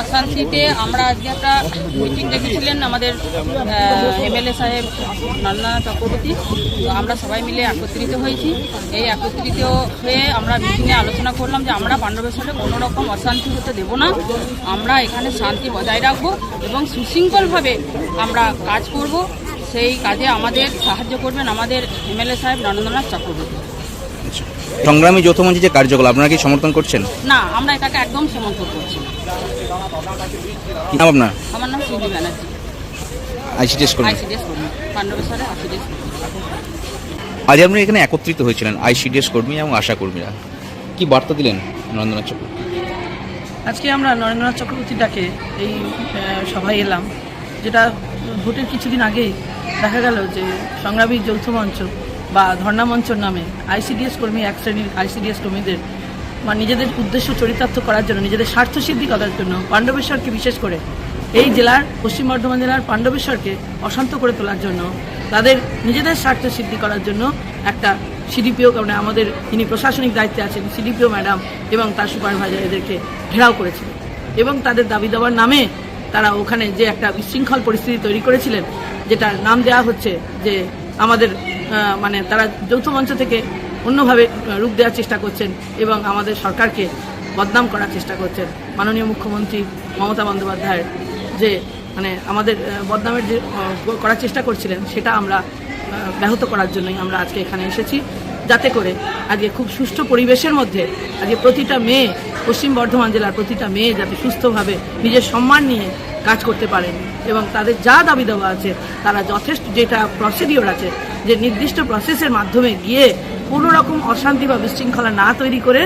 অশান্তিতে আমরা আজকে একটা মিটিং ডেকেছিলেন আমাদের এমএলএ সাহেব নন্দনা চক্রবর্তী। তো আমরা সবাই মিলে একত্রিত হয়েছি। এই একত্রিত হয়ে আমরা মিটিংয়ে আলোচনা করলাম যে আমরা পাণ্ডবের সাথে কোনো রকম অশান্তি হতে দেব না। আমরা এখানে শান্তি বজায় রাখব এবং সুশৃঙ্খলভাবে আমরা কাজ করব। সেই কাজে আমাদের সাহায্য করবেন আমাদের এমএলএ সাহেব নরেন্দ্রনাথ চক্রবর্তী। সংগ্রামী যৌথ মঞ্চের যে কার্যকলাপ আপনারা কি সমর্থন করছেন? না আমরা এটাকে একদম সমর্থন করছি। কি? নাম আপনার? আমার নাম সুজি ব্যানার্জি। কর্মী পাণ্ডবের সাথে আইসিডিএস কর্মী আজ আপনি এখানে একত্রিত হয়েছিলেন আইসিডিএস কর্মী এবং আশা কর্মীরা। কি বার্তা দিলেন নরেন্দ্রনাথ চক্রবর্তী? আজকে আমরা নরেন্দ্রনাথ চক্রবর্তীর ডাকে এই সভায় এলাম যেটা ভোটের কিছুদিন আগেই দেখা গেল যে সংগ্রামী যৌথ মঞ্চ বা ধর্ণা মঞ্চর নামে আইসিডিএস কর্মী এক শ্রেণির আইসিডিএস কর্মীদের বা নিজেদের উদ্দেশ্য চরিতার্থ করার জন্য, নিজেদের স্বার্থ সিদ্ধি করার জন্য পাণ্ডবেশ্বরকে বিশেষ করে এই জেলার, পশ্চিম বর্ধমান জেলার পাণ্ডবেশ্বরকে অশান্ত করে তোলার জন্য, তাদের নিজেদের স্বার্থ সিদ্ধি করার জন্য একটা সিডিপিও কারণে আমাদের যিনি প্রশাসনিক দায়িত্বে আছেন, সিডিপিও ম্যাডাম এবং তার সুপারভাইজার এদেরকে ঘেরাও করেছিল এবং তাদের দাবি দেওয়ার নামে তারা ওখানে যে একটা বিশৃঙ্খল পরিস্থিতি তৈরি করেছিলেন, যেটার নাম দেওয়া হচ্ছে যে আমাদের মানে তারা যৌথ মঞ্চ থেকে অন্যভাবে রূপ দেওয়ার চেষ্টা করছেন এবং আমাদের সরকারকে বদনাম করার চেষ্টা করছেন। মাননীয় মুখ্যমন্ত্রী মমতা বন্দ্যোপাধ্যায়ের যে মানে আমাদের বদনামের যে করার চেষ্টা করছিলেন, সেটা আমরা ব্যাহত করার জন্যই আমরা আজকে এখানে এসেছি। যাতে করে আজকে খুব সুষ্ঠু পরিবেশের মধ্যে আজকে প্রতিটা মেয়ে, পশ্চিম বর্ধমান জেলার প্রতিটা মেয়ে যাতে সুস্থভাবে নিজের সম্মান নিয়ে কাজ করতে পারেন এবং তাদের যা দাবি দেওয়া আছে, তারা যথেষ্ট যেটা প্রসিডিওর আছে, যে নির্দিষ্ট প্রসেসের মাধ্যমে গিয়ে কোনো রকম অশান্তি বা বিশৃঙ্খলা না তৈরি করে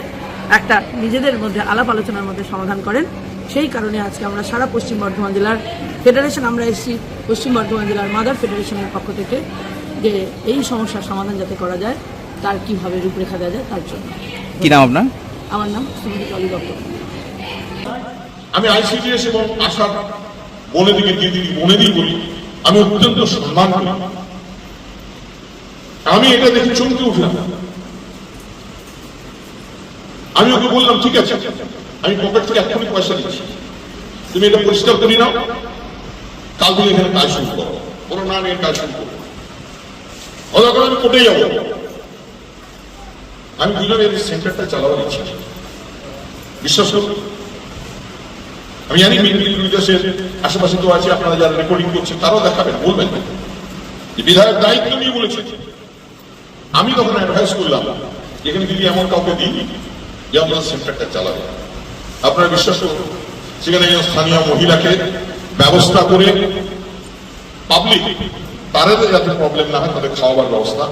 একটা নিজেদের মধ্যে আলাপ আলোচনার মধ্যে সমাধান করেন। সেই কারণে আজকে আমরা সারা পশ্চিম বর্ধমান জেলার ফেডারেশন আমরা এসেছি পশ্চিম বর্ধমান জেলার মাদার ফেডারেশনের পক্ষ থেকে যে এই সমস্যার সমাধান যাতে করা যায় তার কীভাবে রূপরেখা দেওয়া যায় তার জন্য। কি নাম আপনার? আমার নাম শ্রীমতী টলি দত্ত। আমি আইসিডিএস এবং আশার বনে দিকে দিদি দিয়ে বলি আমি অত্যন্ত সম্মান করি। আমি এটা দেখে চমকে উঠলাম। আমি ওকে বললাম, ঠিক আছে, আমি পকেট থেকে এক্ষুনি পয়সা দিচ্ছি তুমি এটা পরিষ্কার করে নাও। কাল থেকে এখানে কাজ শুরু করো। বলো, না, আমি কাজ শুরু করব অদা করে আমি কোর্টে যাব। আমি বুঝলাম এই সেন্টারটা চালাবার ইচ্ছা। বিশ্বাস করুন আমি জানি মেদিনীপুর বিদেশের আশেপাশে তো আছে, আপনারা যারা রেকর্ডিং করছেন, তারাও দেখাবেন, বলবেন। বিধায়ক দায়িত্ব নিয়ে বলেছে আমি তখন অ্যাডভাইস করলাম এখানে যদি এমন কাউকে দিই যে আমরা সেন্টারটা চালাবে। আপনারা বিশ্বাস করুন, সেখানে স্থানীয় মহিলাকে ব্যবস্থা করে পাবলিক তাদের যাতে প্রবলেম না হয়, তাদের খাওয়াবার ব্যবস্থা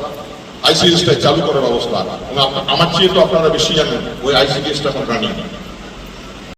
আইসিএসটা চালু করার ব্যবস্থা। আমার চেয়ে তো আপনারা বেশি জানেন, ওই আইসিডিএসটা এখন রানিং